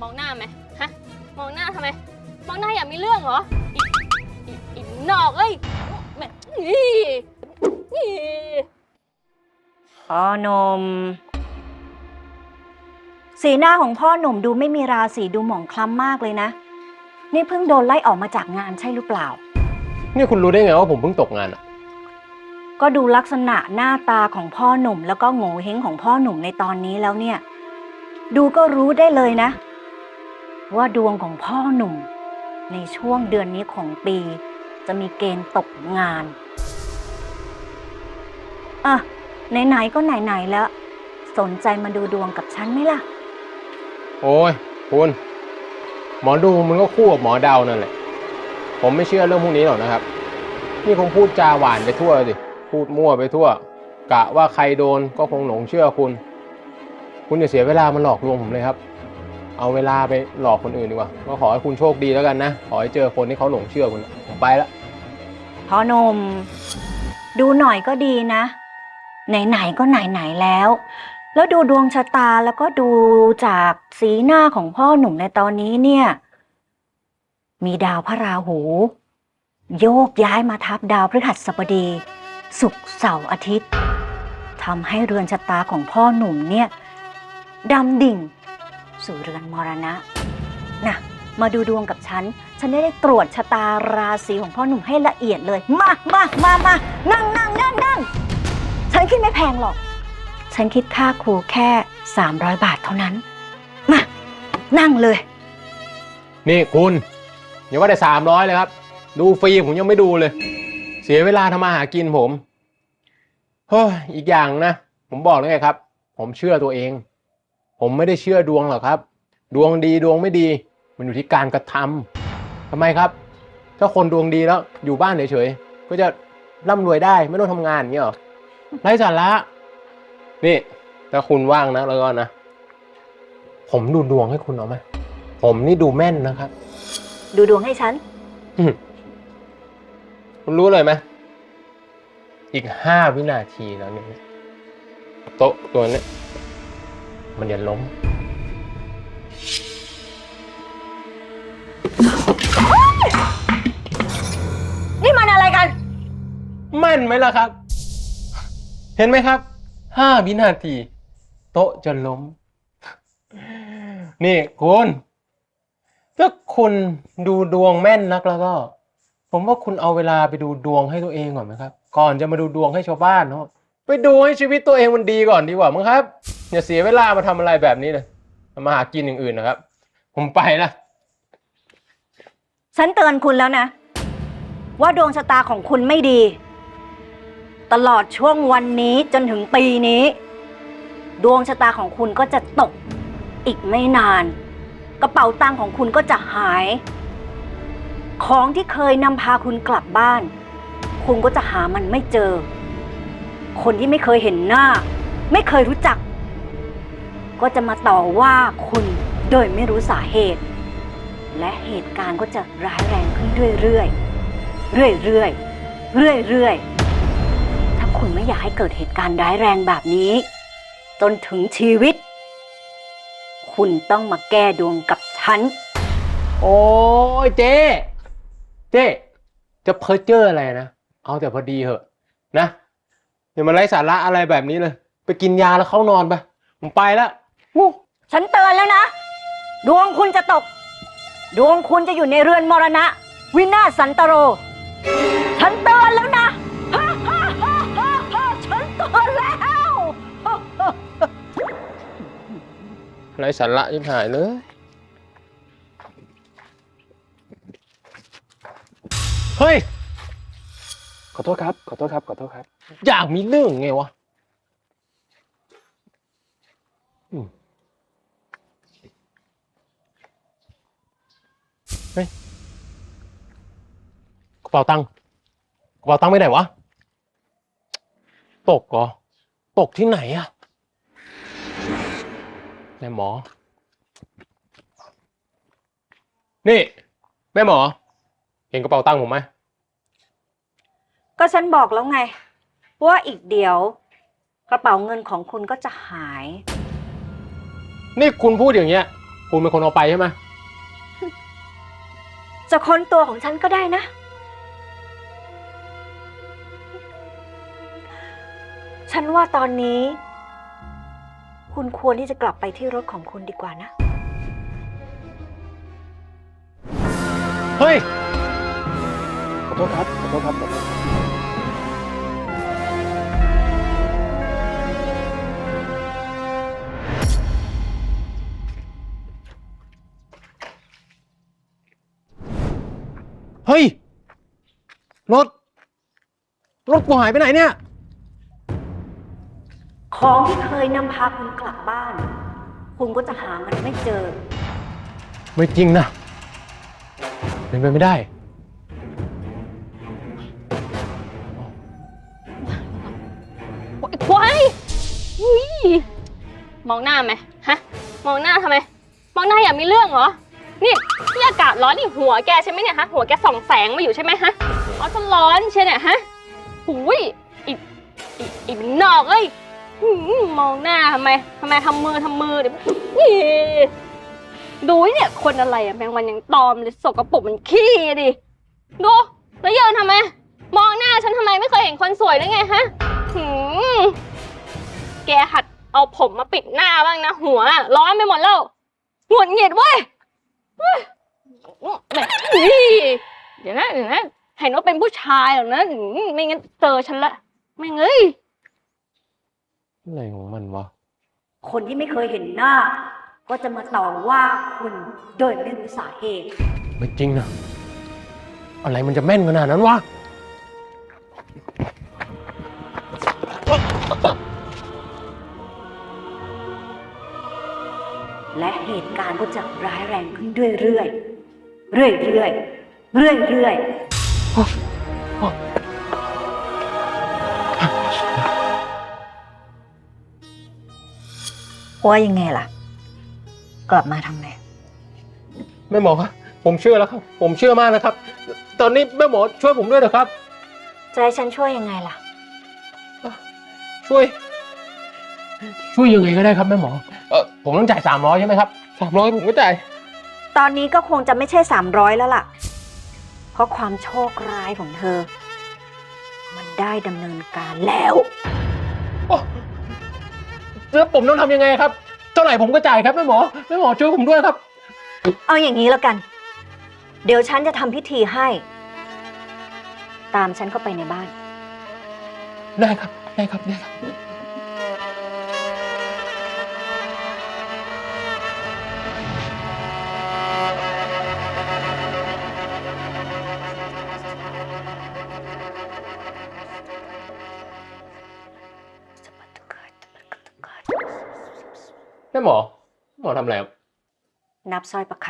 มองหน้าไหมฮะ มองหน้าทำไม มองหน้าอยากมีเรื่องเหรออีกอีกอีกนอกเอ้ยแม่นี่นี่พ่อหนุ่มสีหน้าของพ่อหนุ่มดูไม่มีราศีดูหมองคล้ำมากเลยนะ นี่เพิ่งโดนไล่ออกมาจากงานใช่หรือเปล่า นี่คุณรู้ได้ไงว่าผมเพิ่งตกงานอะก็ดูลักษณะหน้าตาของพ่อหนุ่ม แล้วก็โง่เฮงของพ่อหนุ่มในตอนนี้แล้วเนี่ย ดูก็รู้ได้เลยนะ ว่าดวงของพ่อหนุ่ม ในช่วงเดือนนี้ของปี จะมีเกณฑ์ตกงาน อะ ไหนๆก็ไหนๆแล้ว สนใจมาดูดวงกับฉันไหมล่ะ โอ้ยคุณหมอดูมันก็คู่กับหมอเดานั่นแหละ ผมไม่เชื่อเรื่องพวกนี้หรอกนะครับ นี่คงพูดจาหวานไปทั่วสิ พูดมั่วไปทั่ว กะว่าใครโดนก็คงหลงเชื่อคุณ คุณอย่าเสียเวลามาหลอกลวงผมเลยครับ เอาเวลาไปหลอกคนอื่นดีกว่า ก็ขอให้คุณโชคดีแล้วกันนะ ขอให้เจอคนที่เขาหลงเชื่อคุณ ผมไปละพ่อหนม ดูหน่อยก็ดีนะ ไหนๆก็ไหนๆแล้ว แล้วดูดวงชะตาแล้วก็ดูจากสีหน้าของพ่อหนุ่มในตอนนี้เนี่ย มีดาวพระราหู โยกย้ายมาทับดาวพฤหัสบดี ศุกร์เสาร์อาทิตย์ทำให้เรือนชะตาของพ่อหนุ่มเนี่ย ดำดิ่ง สู่เรือนมรณะนะมาดูดวงกับฉัน ฉันได้ตรวจชะตาราศีของพ่อหนุ่มให้ละเอียดเลย มามามามานั่งนั่งนั่งนั่งฉันคิดไม่แพงหรอก ฉันคิดค่าครูแค่ 300 บาทเท่านั้น มา นั่งเลย นี่คุณ อย่าว่าแต่สามร้อยเลยครับ ดูฟรีผมยังไม่ดูเลย เสียเวลาทำมาหากินผมเฮ้ยอีกอย่างนะ ผมบอกแล้วไงครับ ผมเชื่อตัวเอง ผมไม่ได้เชื่อดวงหรอกครับ ดวงดีดวงไม่ดี มันอยู่ที่การกระทำทำไมครับ ถ้าคนดวงดีแล้วอยู่บ้านเฉยๆก็จะร่ำรวยได้ไม่ต้องทำงานอย่างเงี้ยหรอไร้สาระนี่ถ้าคุณว่างนะแล้วก็นะผมดูดวงให้คุณเอาไหมผมนี่ดูแม่นนะครับ ดูดวงให้ฉันอืมคุณรู้เลยไหมอีกห้าวินาทีแล้วเนี่ยโต๊ะตัวเนี้ย มันจะล้ม นี่มันอะไรกัน แม่นไหมล่ะครับ เห็นไหมครับ ห้าวินาที โต๊ะจะล้ม นี่คุณถ้าคุณดูดวงแม่นนักแล้วก็ ผมว่าคุณเอาเวลาไปดูดวงให้ตัวเองก่อนไหมครับ ก่อนจะมาดูดวงให้ชาวบ้านเนาะ ไปดูให้ชีวิตตัวเองมันดีก่อนดีกว่ามั้งครับ อย่าเสียเวลามาทำอะไรแบบนี้เลยมาหากินอย่างอื่นนะครับ ผมไปละฉันเตือนคุณแล้วนะ ว่าดวงชะตาของคุณไม่ดี ตลอดช่วงวันนี้จนถึงปีนี้ ดวงชะตาของคุณก็จะตก อีกไม่นาน กระเป๋าตังค์ของคุณก็จะหาย ของที่เคยนำพาคุณกลับบ้าน คุณก็จะหามันไม่เจอ คนที่ไม่เคยเห็นหน้า ไม่เคยรู้จัก ก็จะมาต่อว่าคุณโดยไม่รู้สาเหตุ และเหตุการณ์ก็จะร้ายแรงขึ้นเรื่อยๆ เรื่อยๆ เรื่อยๆ ถ้าคุณไม่อยากให้เกิดเหตุการณ์ร้ายแรงแบบนี้ จนถึงชีวิต คุณต้องมาแก้ดวงกับฉัน โอ้ยเจ๊เจ๊จะเพ้อเจ้ออะไรนะ เอาแต่พอดีเหอะนะ อย่ามาไร้สาระอะไรแบบนี้เลย ไปกินยาแล้วเข้านอนไปผมไปแล้ววู้ฉันเตือนแล้วนะ ดวงคุณจะตก ดวงคุณจะอยู่ในเรือนมรณะ วินาศสันตโร ฉันเตือนแล้วนะฉันเตือนแล้ว ไร้สาระยิ่งหายเลยเฮ้ย ขอโทษครับ ขอโทษครับ ขอโทษครับ อยากมีเรื่องไงวะอืมเฮ้ยกระเป๋าตังค์กระเป๋าตังค์ไปไหนวะ ตกเหรอ ตกที่ไหนอะแม่หมอ นี่ แม่หมอ เห็นกระเป๋าตังค์ผมไหม ก็ฉันบอกแล้วไง ว่าอีกเดี๋ยว กระเป๋าเงินของคุณก็จะหาย นี่คุณพูดอย่างเงี้ยผคุณเป็นคนเอาไปใช่ไหมจะค้นตัวของฉันก็ได้นะ ฉันว่าตอนนี้ คุณควรที่จะกลับไปที่รถของคุณดีกว่านะ เฮ้ย ขอโทษครับ ขอโทษครับขอโทษครับ ฮ้ย รถ รถกูหายไปไหนเนี่ย ของที่เคยนำพาคุณกลับบ้าน คุณก็จะหามันไม่เจอ ไม่จริงนะ เป็นไปไม่ได้ โอ๊ยควายอุ๊ยมองหน้าไหมฮะ มองหน้าทำไม มองหน้าอยากมีเรื่องเหรอ นี่ที่อากาศร้อนนี่หัวแกใช่ไหมเนี่ยฮะ หัวแกส่องแสงมาอยู่ใช่ไหมฮะเอาจะร้อนเชียเนี่ยฮะหุยอีกอีกอีกนอกเอ้ยหืมมองหน้าทำไมทำไมทำมือทำมือเดี๋ยวนี่ดูเนี่ยคนอะไรอะแมงวันยังตอมเลยสกปรกมันขี้ดิดูแล้วยืนทำไม มองหน้าฉันทำไมไม่เคยเห็นคนสวยได้ไงฮะหืมแกหัดเอาผมมาปิดหน้าบ้างนะหัว ร้อนไปหมดแล้วหงุดหงิดเว้ย แหมนี่เดี๋ยวนะเดี๋ยวนะเห็นว่าเป็นผู้ชายหรอกนะหืมไม่งั้นเจอฉันละไม่งเอ้ยอะไรของมันวะ คนที่ไม่เคยเห็นหน้า ก็จะมาต่อว่าคุณโดยไม่รู้สาเหตุ ไม่จริงนะ อะไรมันจะแม่นขนาดนั้นวะ และเหตุการณ์ก็จะร้ายแรงขึ้นเรื่อยๆ เรื่อยๆ เรื่อยๆว่ายังไงล่ะ กลับมาทำไงแม่หมอครับผมเชื่อแล้วครับ ผมเชื่อมากนะครับ ตอนนี้แม่หมอช่วยผมด้วยนะครับ จะให้ฉันช่วยยังไงล่ะ ช่วย ช่วยยังไงก็ได้ครับแม่หมอเออ ผมต้องจ่ายสามร้อยใช่ไหมครับสามร้อยผมก็จ่าย ตอนนี้ก็คงจะไม่ใช่ 300 แล้วล่ะ เพราะความโชคร้ายของเธอ มันได้ดำเนินการแล้วโอ้แล้วผมต้องทำยังไงครับ เท่าไหร่ผมก็จ่ายครับแม่หมอแม่หมอช่วยผมด้วยครับ เอาอย่างนี้แล้วกัน เดี๋ยวฉันจะทำพิธีให้ ตามฉันเข้าไปในบ้าน ได้ครับ ได้ครับ ได้ครับ แม่หมอ หมอทำอะไรครับนับสร้อยประค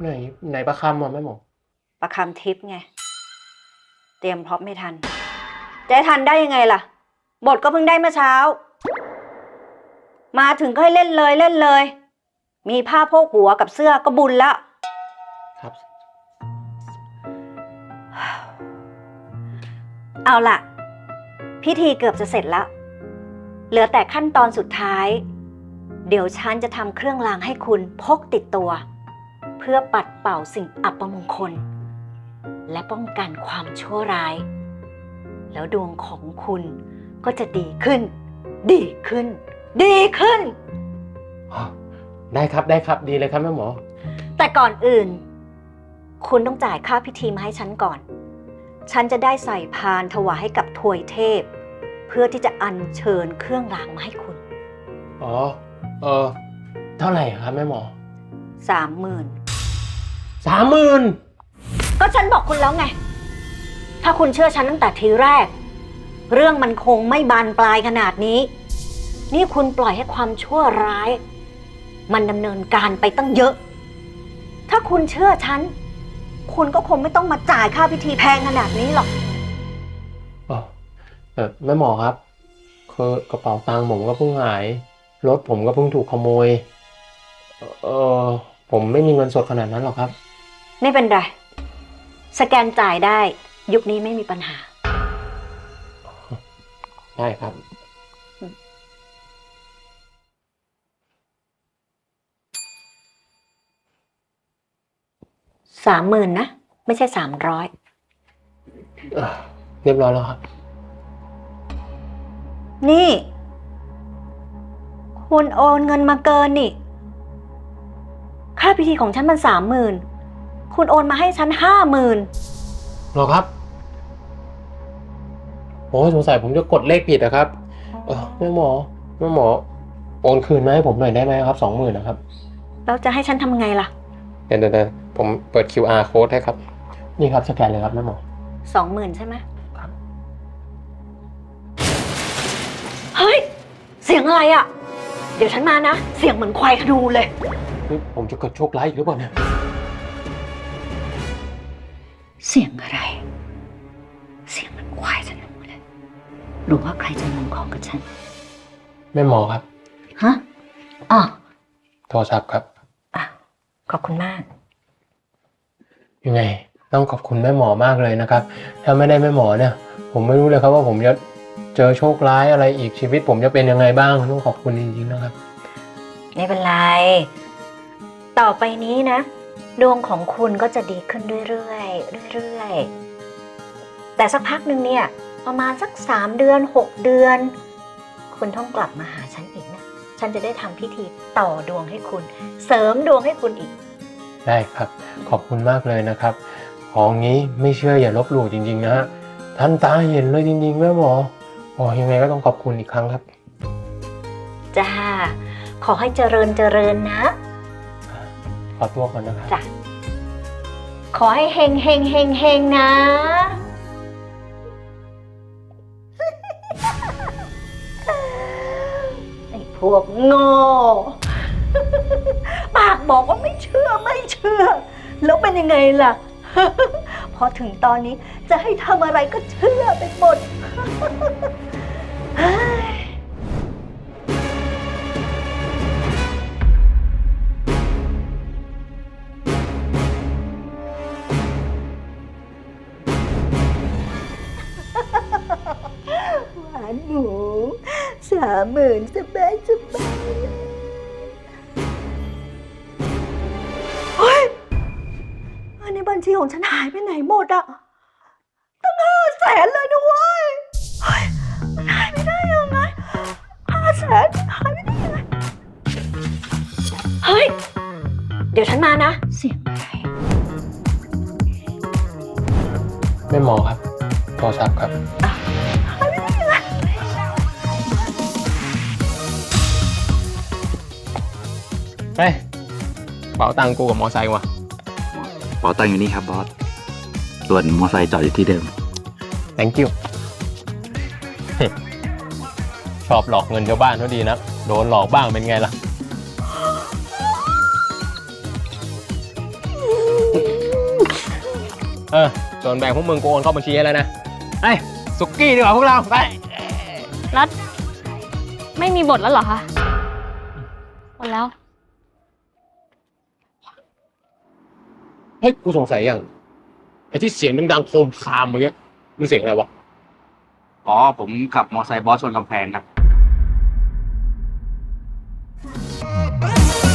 ไหนไหนประคำอะแม่หมอำประคำทิพย์ไง เตรียมพร็อพไม่ทัน จะให้ทันได้ยังไงล่ะ บทก็เพิ่งได้เมื่อเช้า มาถึงก็ให้เล่นเลยเล่นเลย มีผ้าโพกหัวกับเสื้อก็บุญละครับ เอาล่ะ พิธีเกือบจะเสร็จแล้ว เหลือแต่ขั้นตอนสุดท้าย เดี๋ยวฉันจะทำเครื่องรางให้คุณพกติดตัว เพื่อปัดเป่าสิ่งอัปมงคล และป้องกันความชั่วร้าย แล้วดวงของคุณก็จะดีขึ้น ดีขึ้น ดีขึ้น ได้ครับได้ครับดีเลยครับแม่หมอ แต่ก่อนอื่น คุณต้องจ่ายค่าพิธีมาให้ฉันก่อน ฉันจะได้ใส่พานถวายให้กับทวยเทพ เพื่อที่จะอัญเชิญเครื่องรางมาให้คุณ อ๋อ เออเท่าไหร่ครับแม่หมอสามหมื่นสามหมื่นก็ฉันบอกคุณแล้วไง ถ้าคุณเชื่อฉันตั้งแต่ทีแรก เรื่องมันคงไม่บานปลายขนาดนี้ นี่คุณปล่อยให้ความชั่วร้าย มันดำเนินการไปตั้งเยอะ ถ้าคุณเชื่อฉัน คุณก็คงไม่ต้องมาจ่ายค่าพิธีแพงขนาดนี้หรอกอ๋อเออแม่หมอครับ คือกระเป๋าตังค์ผมก็เพิ่งหาย รถผมก็เพิ่งถูกขโมย เออผมไม่มีเงินสดขนาดนั้นหรอกครับ ไม่เป็นไร สแกนจ่ายได้ ยุคนี้ไม่มีปัญหา ได้ครับ สามหมื่นนะ ไม่ใช่สามร้อยอะเรียบร้อยแล้วครับ นี่ คุณโอนเงินมาเกินนี่ ค่าพิธีของฉันมันสามหมื่นคุณโอนมาให้ฉันห้าหมื่นหรอครับโอ้ยสงสัยผมจะกดเลขผิดนะครับเออแม่หมอแม่หมอ โอนคืนมาให้ผมหน่อยได้ไหมครับสองหมื่นนะครับ แล้วจะให้ฉันทำไงล่ะเดี๋ยวเดี๋ยวเดี๋ยวผมเปิด QR code ให้ครับ นี่ครับสแกนเลยครับแม่หมอ สองหมื่นใช่ไหมครับ เฮ้ย เสียงอะไรอะ่ะเดี๋ยวฉันมานะ เสียงเหมือนควายขนูเลยนี่ผมจะเกิดโชคร้ายอีกหรือเปล่าเนี่ย เสียงอะไร เสียงเหมือนควายขนูเลยหรือว่าใครจะลงของกับฉัน แม่หมอครับ ฮะอ๋อโทรศัพท์ครับ อะ ขอบคุณมาก ยังไง ต้องขอบคุณแม่หมอมากเลยนะครับ ถ้าไม่ได้แม่หมอเนี่ย ผมไม่รู้เลยครับว่าผมจะ เจอโชคร้ายอะไรอีกชีวิตผมจะเป็นยังไงบ้างต้องขอบคุณจริงๆนะครับ ไม่เป็นไร ต่อไปนี้นะ ดวงของคุณก็จะดีขึ้นเรื่อยๆเรื่อยๆแต่สักพักหนึ่งเนี่ย ประมาณสักสามเดือนหกเดือน คุณต้องกลับมาหาฉันอีกนะ ฉันจะได้ทำพิธีต่อดวงให้คุณ เสริมดวงให้คุณอีก ได้ครับ ขอบคุณมากเลยนะครับ ของนี้ไม่เชื่ออย่าลบหลู่จริง ๆ นะฮะท่านตาเห็นเลยจริงๆแม่หมอ โอ้ยังไงก็ต้องขอบคุณอีกครั้งครับ จ้า ขอให้เจริญเจริญนะ ขอตัวก่อนนะครับ จ้ะ ขอให้เฮงเฮงเฮงเฮงนะ ไอ้พวกโง่ ปากบอกว่าไม่เชื่อไม่เชื่อ แล้วเป็นยังไงล่ะ พอถึงตอนนี้จะให้ทำอะไรก็เชื่อไปหมดเฮ้ย หวานหมูสามหมื่นสบายสบายเฮ้ยเงินในบัญชีของฉันหายไปไหนหมดอะตั้งห้าแสนเลยนะเว้ย เดี๋ยวฉันมานะ เสียงอะไรแม่หมอครับ โทรศัพท์ครับ เฮ้ยเป๋าตังค์กูกับมอไซค์ว่ะ เป๋าตังค์อยู่นี่ครับบอส ส่วนมอไซค์จอดอยู่ที่เดิม thank you ชอบหลอกเงินชาวบ้านเขาดีนะ โดนหลอกบ้างเป็นไงล่ะ เออ ส่วนแบ่งพวกมึงกูโอนเข้าบัญชีให้แล้วนะไอ้สุกี้ดีกว่าพวกเราไป แล้วไม่มีบทแล้วเหรอคะหมดแล้ว เฮ้ย กูสงสัยอย่างไอ้ที่เสียงดังๆโครมครามเมื่อกี้มันเสียงอะไรวะ อ๋อ ผมขับมอไซค์บอสชนกำแพงครับ Bye.